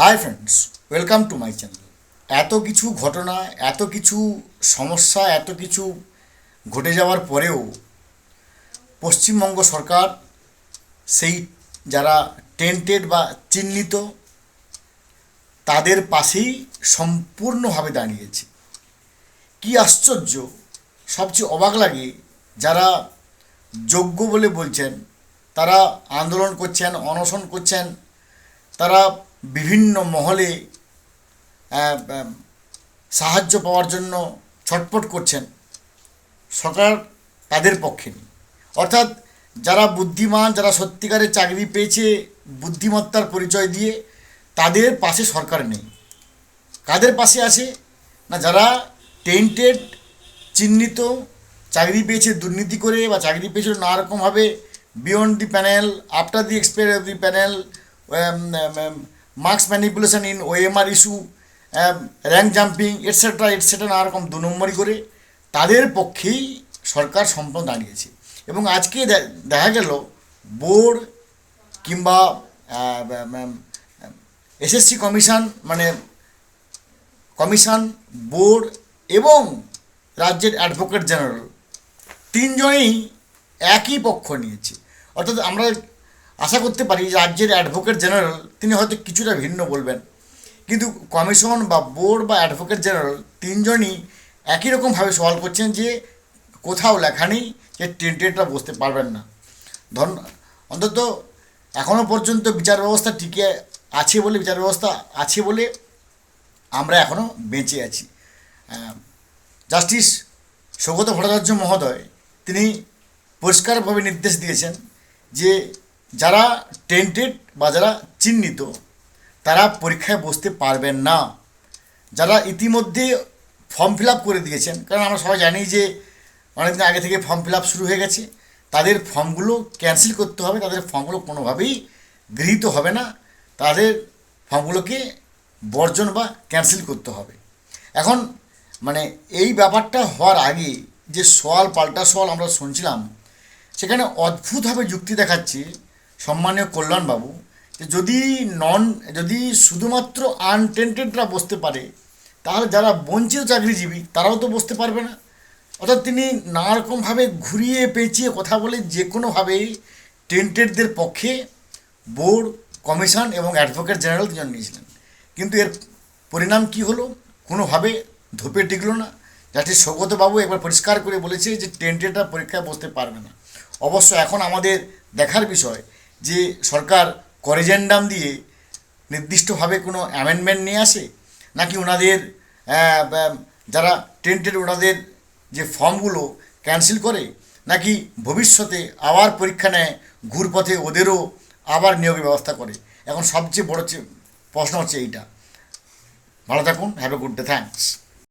Hi friends welcome to my channel এত কিছু ঘটনা, এত কিছু সমস্যা, এত কিছু ঘটে যাওয়ার পরেও পশ্চিমবঙ্গ সরকার সেই যারা টেন্টেড বা চিহ্নিত, তাদের পাশেই সম্পূর্ণভাবে দাঁড়িয়েছে। কি আশ্চর্য, সবচেয়ে অবাক লাগে যারা যোগ্য বলে বলছেন, তারা আন্দোলন করছেন, অনশন করছেন, তারা বিভিন্ন মহলে সাহায্য পাওয়ার জন্য ছটফট করছেন সরকার তাদের পক্ষে নেই অর্থাৎ যারা বুদ্ধিমান, যারা সত্যিকারের চাকরি পেয়েছে বুদ্ধিমত্তার পরিচয় দিয়ে তাদের পাশে সরকার নেই। কাদের পাশে আছে? না, যারা টেন্টেড চিহ্নিত, চাকরি পেয়েছে দুর্নীতি করে বা চাকরি পেয়েছিল নানারকমভাবে beyond the panel after the expire of the panel marks manipulation in OMR issue rank jumping etcetera etcetera নানা রকম দু নম্বরই করে। তাদের পক্ষেই সরকার সম্পূর্ণ দাঁড়িয়েছে এবং আজকে দেখা গেল, বোর্ড কিংবা এসএসসি কমিশন মানে কমিশন, বোর্ড এবং রাজ্যের অ্যাডভোকেট জেনারেল, তিনজনেই একই পক্ষ নিয়েছে। অর্থাৎ আমরা আশা করতে পারি রাজ্যের অ্যাডভোকেট জেনারেল তিনি হয়তো কিছুটা ভিন্ন বলবেন। কিন্তু কমিশন বা বোর্ড বা অ্যাডভোকেট জেনারেল তিনজনই একই রকমভাবে সওয়াল করছেন যে কোথাও লেখা নেই, যে টেন্টেডরা বসতে পারবেন না। ধন অন্তত এখনও পর্যন্ত বিচার ব্যবস্থা টিকে আছে বলে, বিচার ব্যবস্থা আছে বলে আমরা এখনও বেঁচে আছি। জাস্টিস সৌগত ভট্টাচার্য মহোদয়, তিনি পরিষ্কারভাবে নির্দেশ দিয়েছেন যে যারা টেন্টেড বা যারা চিহ্নিত, তারা পরীক্ষায় বসতে পারবেন না। যারা ইতিমধ্যে ফর্ম ফিল করে দিয়েছেন, কারণ আমরা সবাই জানি যে অনেকদিন আগে থেকে ফর্ম ফিল শুরু হয়ে গেছে, তাদের ফর্মগুলো ক্যান্সেল করতে হবে, তাদের ফর্মগুলো কোনোভাবেই গৃহীত হবে না, তাদের ফর্মগুলোকে বর্জন বা ক্যান্সেল করতে হবে। এখন মানে এই ব্যাপারটা হওয়ার আগে যে সওয়াল, পাল্টা সওয়াল আমরা শুনছিলাম, সেখানে অদ্ভুতভাবে যুক্তি দেখাচ্ছে সম্মানীয় কল্যাণবাবু, যে যদি নন যদি শুধুমাত্র আনটেন্টেডরা বসতে পারে তাহলে যারা বঞ্চিত চাকরিজীবী, তারাও তো বসতে পারবে না। অর্থাৎ তিনি নানা রকমভাবে ঘুরিয়ে পেঁচিয়ে কথা বলে যে কোনোভাবেই টেন্টেডদের পক্ষে বোর্ড কমিশন এবং অ্যাডভোকেট জেনারেল তিনজন নিয়েছিলেন। কিন্তু এর পরিণাম কি হলো? কোনোভাবে ধোপে টিকলো না। যাতে সৌগতবাবু একবার পরিষ্কার করে বলেছে যে টেন্টেডরা পরীক্ষায় বসতে পারবে না। অবশ্য এখন আমাদের দেখার বিষয় যে সরকার করিজেন্ডাম দিয়ে নির্দিষ্টভাবে কোনো অ্যামেন্ডমেন্ট নিয়ে আসে? নাকি ওনাদের যারা টেন্টেড ওনাদের যে ফর্মগুলো ক্যান্সেল করে, নাকি ভবিষ্যতে আবার পরীক্ষা নেয়, ঘুরপথে ওদেরও আবার নিয়োগের ব্যবস্থা করে? এখন সবচেয়ে বড় প্রশ্ন হচ্ছে এইটা। ভালো থাকুন have a good day thanks